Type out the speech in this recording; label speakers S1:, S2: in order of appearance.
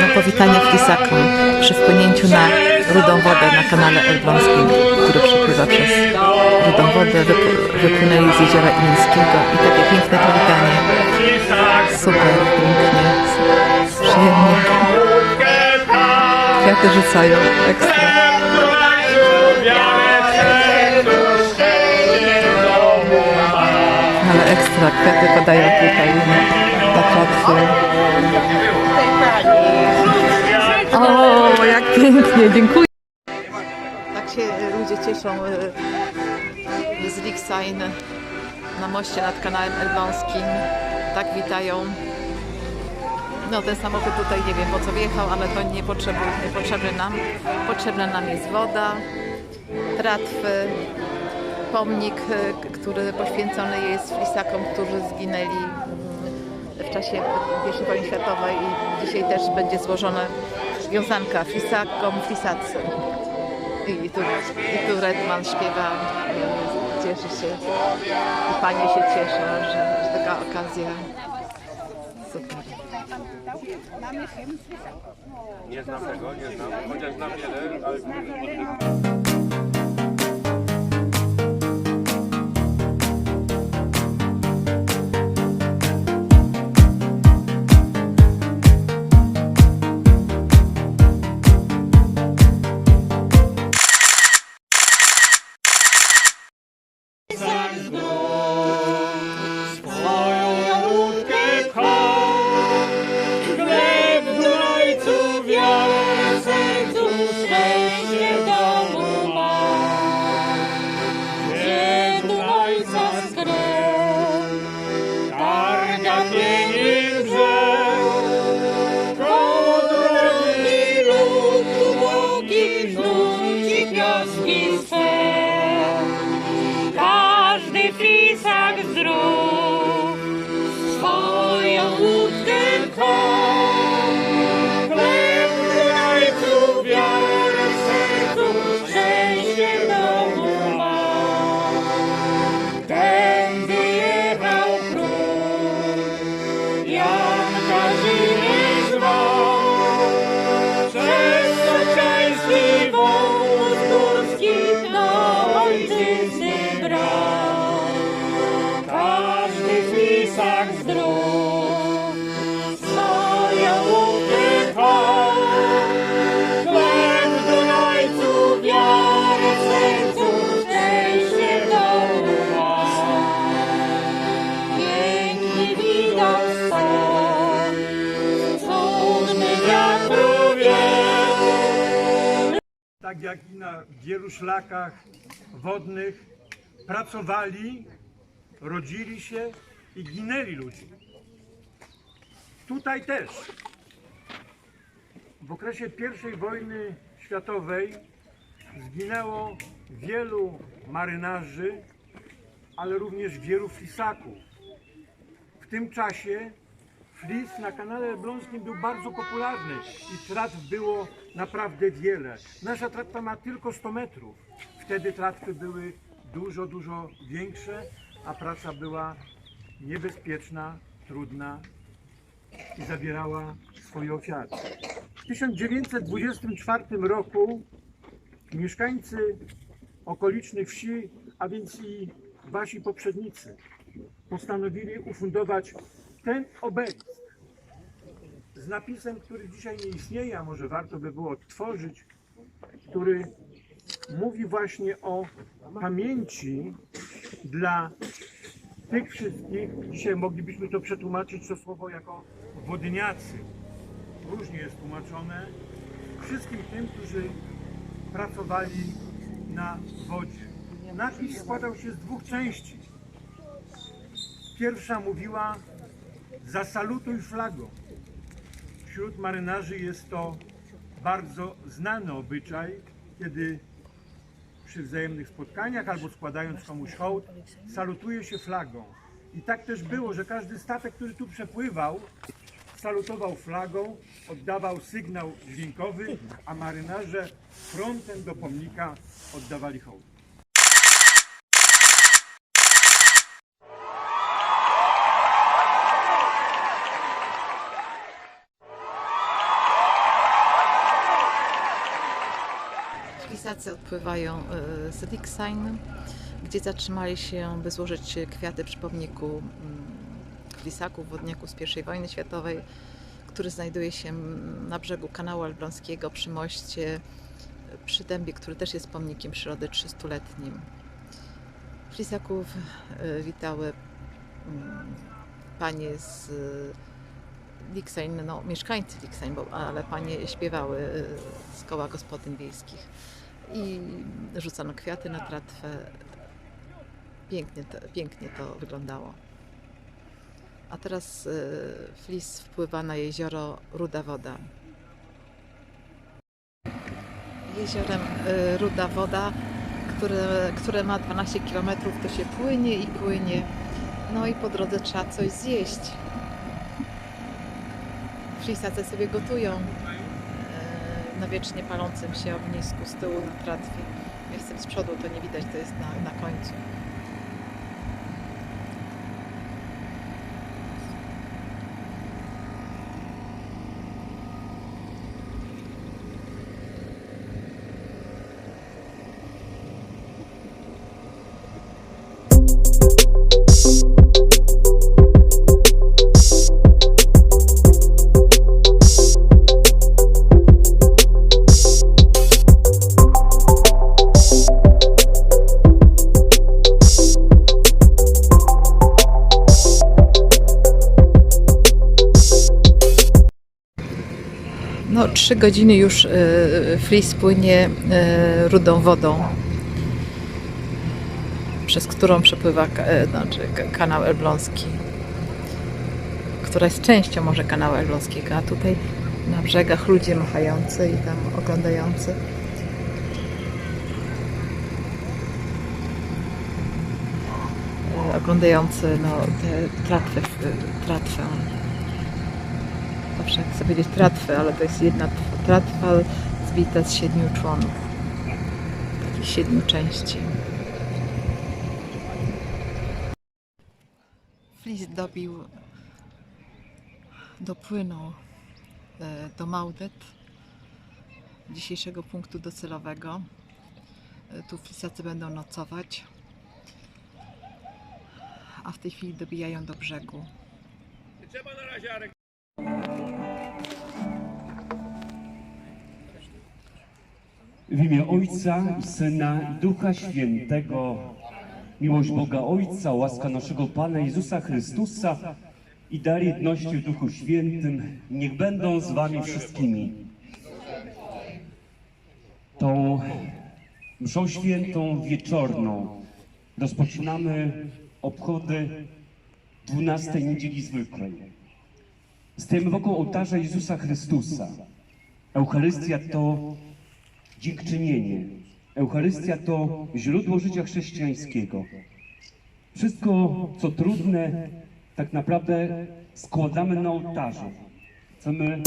S1: na powitanie flisakom przy wpłynięciu na rudą wodę na kanale Elbląskim, który przepływa przez rudą wodę. Wyp- wypłynęli z jeziora Ilińskiego i takie piękne powitanie. Super, pięknie, przyjemnie. Kwiaty rzucają, ekstra. Ale ekstra, kwiaty padają tutaj na klatwy. O, jak pięknie, dziękuję. Tak się ludzie cieszą e, z Lichsein na moście nad kanałem Elbląskim. Tak witają. No ten samochód tutaj nie wiem po co wjechał, ale to nie potrzebny, nie potrzebny nam. Potrzebna nam jest woda, tratwy, pomnik, e, który poświęcony jest flisakom, którzy zginęli czasie I wojny światowej i dzisiaj też będzie złożona wiązanka flisakom, flisacy. I tu, i tu Redman śpiewa, cieszy się i panie się cieszą, że, że taka okazja. Super.
S2: Nie znam tego, nie znam, chociaż znam wiele, ale
S3: tak jak i na wielu szlakach wodnych, pracowali, rodzili się i ginęli ludzie. Tutaj też. W okresie I wojny światowej zginęło wielu marynarzy, ale również wielu flisaków. W tym czasie flis na kanale elbląskim był bardzo popularny i tratw było naprawdę wiele. Nasza tratwa ma tylko 100 metrów. Wtedy tratwy były dużo, dużo większe, a praca była niebezpieczna, trudna i zabierała swoje ofiary. W 1924 roku mieszkańcy okolicznych wsi, a więc i wasi poprzednicy, postanowili ufundować ten obelisk z napisem, który dzisiaj nie istnieje, a może warto by było odtworzyć, który mówi właśnie o pamięci dla tych wszystkich, dzisiaj moglibyśmy to przetłumaczyć to słowo jako wodniacy. Różnie jest tłumaczone. Wszystkim tym, którzy pracowali na wodzie. Napis składał się z dwóch części. Pierwsza mówiła zasalutuj flagą. Wśród marynarzy jest to bardzo znany obyczaj, kiedy przy wzajemnych spotkaniach albo składając komuś hołd, salutuje się flagą. I tak też było, że każdy statek, który tu przepływał, salutował flagą, oddawał sygnał dźwiękowy, a marynarze frontem do pomnika oddawali hołd.
S1: Flisacy odpływają y, z Dixain, gdzie zatrzymali się, by złożyć kwiaty przy pomniku mm, Flisaków, wodniaku z I wojny światowej, który znajduje się mm, na brzegu kanału Elbląskiego przy moście, przy dębie, który też jest pomnikiem przyrody 300-letnim. Flisaków y, witały mm, panie z Dixain, no mieszkańcy Dixain, bo, ale panie śpiewały z koła gospodyń wiejskich i rzucano kwiaty na tratwę. Pięknie to, pięknie to wyglądało. A teraz y, Flis wpływa na jezioro Ruda Woda. Jeziorem y, Ruda Woda, które, które ma 12 km, to się płynie i płynie. No i po drodze trzeba coś zjeść. Flisacy sobie gotują na wiecznie palącym się ognisku z tyłu na tratwie. Jestem z przodu, to nie widać, to jest na, na końcu. No, trzy godziny już y, Flis płynie y, rudą wodą, przez którą przepływa e, znaczy, ka- kanał Elbląski, która jest częścią może kanału Elbląskiego, a tutaj na brzegach ludzie machający i tam oglądający. Oglądający no, te tratwy, tratwę zawsze chcę powiedzieć tratwę, ale to jest jedna tw- tratwa zbita z siedmiu członów. Takich siedmiu części. Flis dobił, dopłynął e, do Maudet, dzisiejszego punktu docelowego. E, Tu flisacy będą nocować, a w tej chwili dobijają do brzegu.
S4: W imię Ojca i Syna i Ducha Świętego, miłość Boga Ojca, łaska naszego Pana Jezusa Chrystusa i dar jedności w Duchu Świętym niech będą z Wami wszystkimi. Tą mszą świętą wieczorną rozpoczynamy obchody 12 niedzieli zwykłej. Stajemy wokół ołtarza Jezusa Chrystusa. Eucharystia to dziękczynienie. Eucharystia to źródło życia chrześcijańskiego. Wszystko, co trudne, tak naprawdę składamy na ołtarzu. Chcemy